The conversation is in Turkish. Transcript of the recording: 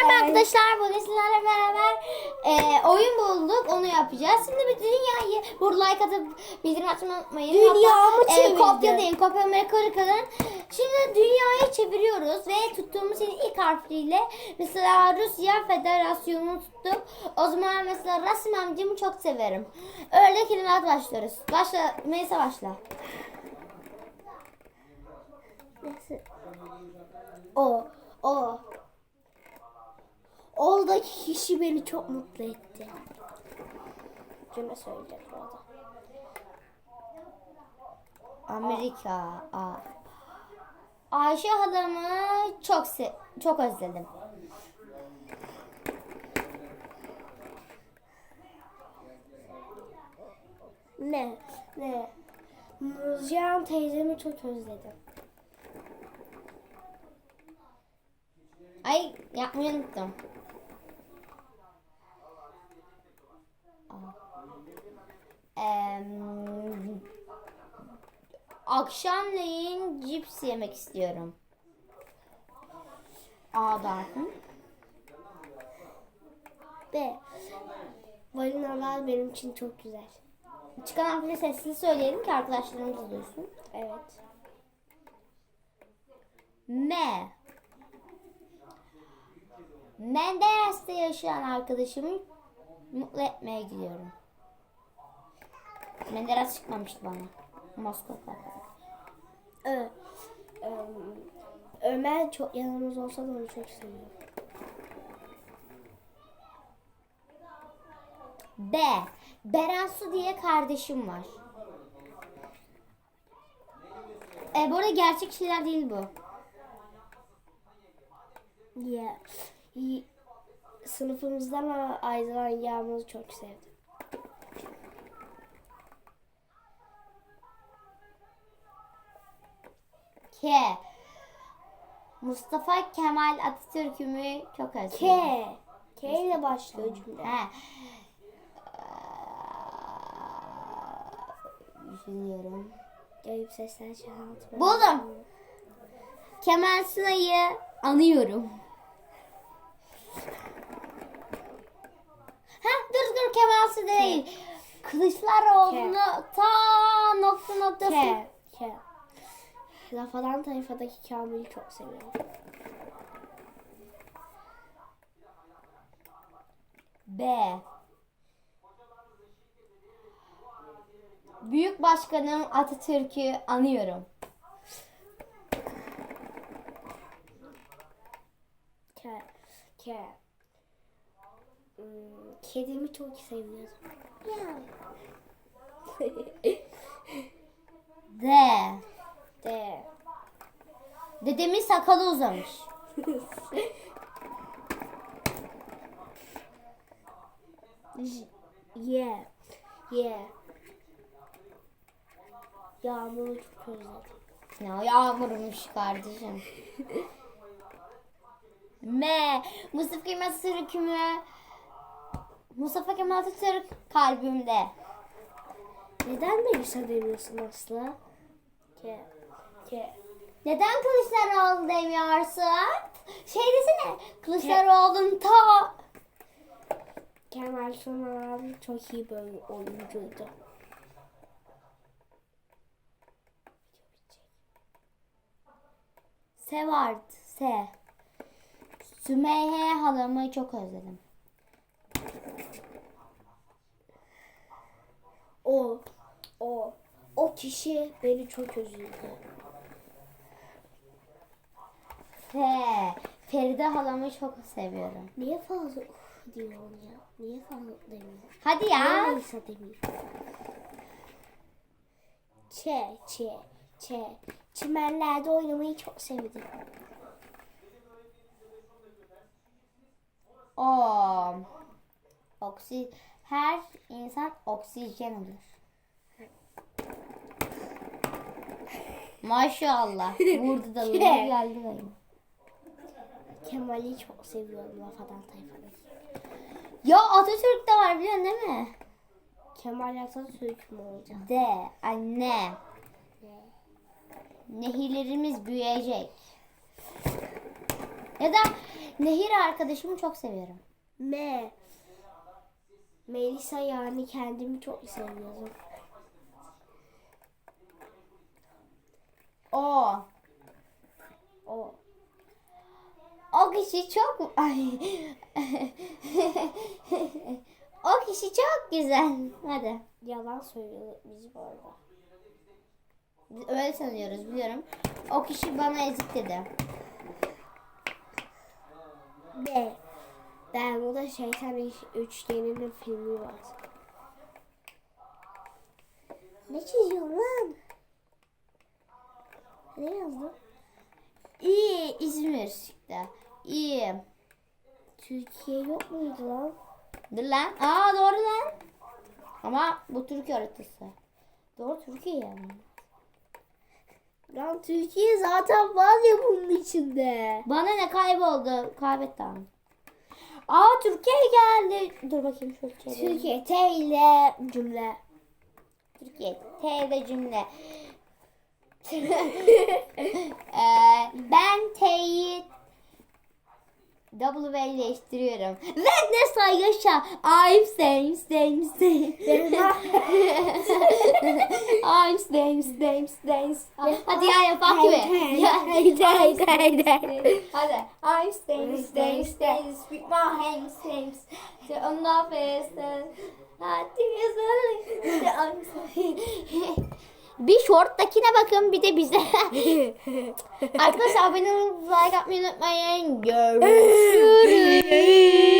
Merhaba arkadaşlar. Bugün sizlerle beraber e, oyun bulduk. Onu yapacağız. Şimdi bir dünyayı burada like atıp bildirim açmayı unutmayın. Dünyamı Hatta, e, çevirdim. kopyalayın. Kopyalamaya kırın. Şimdi dünyayı çeviriyoruz ve tuttuğumuz şeyin ilk harfliyle mesela Rusya Federasyonu'nu tuttuk. O zaman mesela Rasim amcamı çok severim. Öyle kelimeler başlıyoruz. Başla. Melisa başla. O, o. Oradaki kişi beni çok mutlu etti. Cümle söyleyeceğim bu arada. Amerika. Aa. Ayşe halamı çok se çok özledim. Ne? Ne? Nurcan teyzemi çok özledim. Ay yapmayı unuttum. Akşamleyin cips yemek istiyorum. A darfım. B. Balinalar benim için çok güzel. Çıkan harfleri sesli söyleyelim ki arkadaşlarımız duysun. Evet. M. Menderes'te yaşayan arkadaşımı mutlu etmeye gidiyorum. Menderes çıkmamıştı bana. Moskova. Ö. Ö- Ömer çok yanımız olsa da onu çok seviyorum. B. Berensu diye kardeşim var. E, bu arada gerçek şeyler değil bu. Ya. y- Sınıfımızdan ayrılan Yağmur'u çok sevdim. K. Mustafa Kemal Atatürk'ümü çok K. özledim. K ile başlıyor cümle. He. Düşünüyorum. Garip sesler çağırtma. Buldum. Kemal Sunay'ı anıyorum. Ha dur dur Kemal Sunay değil. Kılıçdaroğlu'nu ta nokta noktası. K. K. Rafadan tayfadaki Kamil'i çok seviyorum. B. Büyük Başkanım Atatürk'ü anıyorum. K. K. Hmm, kedimi çok seviyorum. D. D. Dedemin sakalı uzamış. J- Y. Y. Yağmur'u çok özledim. Ya yağmurmuş kardeşim. M. Mustafa Kemal Atatürk'ümü Mustafa Kemal Atatürk kalbimde. Neden Melisa demiyorsun Aslı? K. K. Neden Kılıçdaroğlu demiyorsun? Şey desene. Kılıçdaroğlu'nun ta Kemal Sunal çok iyi bir oyuncuydu. S vardı. S. Sümeyye halamı çok özledim. O. O. O kişi beni çok üzüldü. F. Feride halamı çok seviyorum. Niye fazla uf diyorsun ya? Niye fazla demiyor? Hadi Niye ya. Melisa demiyor? Ç. Ç. Ç. Çimenlerde oynamayı çok sevdim. O. Oksi her insan oksijen olur. Maşallah. Vurdu da geldi benim. Kemal'i çok seviyorum Rafadan Tayfa'daki. Ya Atatürk de var biliyorsun değil mi? Kemal Atatürk mü olacak? De anne. Ne? Nehirlerimiz büyüyecek. Ya da Nehir arkadaşımı çok seviyorum. M. Melisa yani kendimi çok seviyorum. O. O. O kişi çok ay. o kişi çok güzel. Hadi. Yalan söylüyor biz bu arada. Biz Öyle sanıyoruz biliyorum. O kişi bana ezik dedi. B. Ben bu da şeytan Üç- üçgeninin filmi var. Ne çiziyorsun lan? Ne yazdın? İyi İzmir çıktı. İyi. Türkiye yok muydu lan? Dur lan. Aa doğru lan. Ama bu Türkiye haritası. Doğru Türkiye yani. Lan Türkiye zaten var ya bunun içinde. Bana ne kayboldu? Kaybetti abi. Aa Türkiye geldi. Dur bakayım şöyle çevireyim. Türkiye T ile cümle. Türkiye. T'de cümle. Ee, ben T'yi W değiştiriyorum. Ve ne sayışa? I'm same same same. I'm same same same. Hadi ya yapalım gibi. Haydi haydi haydi. Hadi. I'm staying, staying, staying. With my hands, hands. To on the face. Hadi yazalım. Bir short'takine bakın bir de bize. Arkadaşlar abone olup like atmayı unutmayın. Görüşürüz.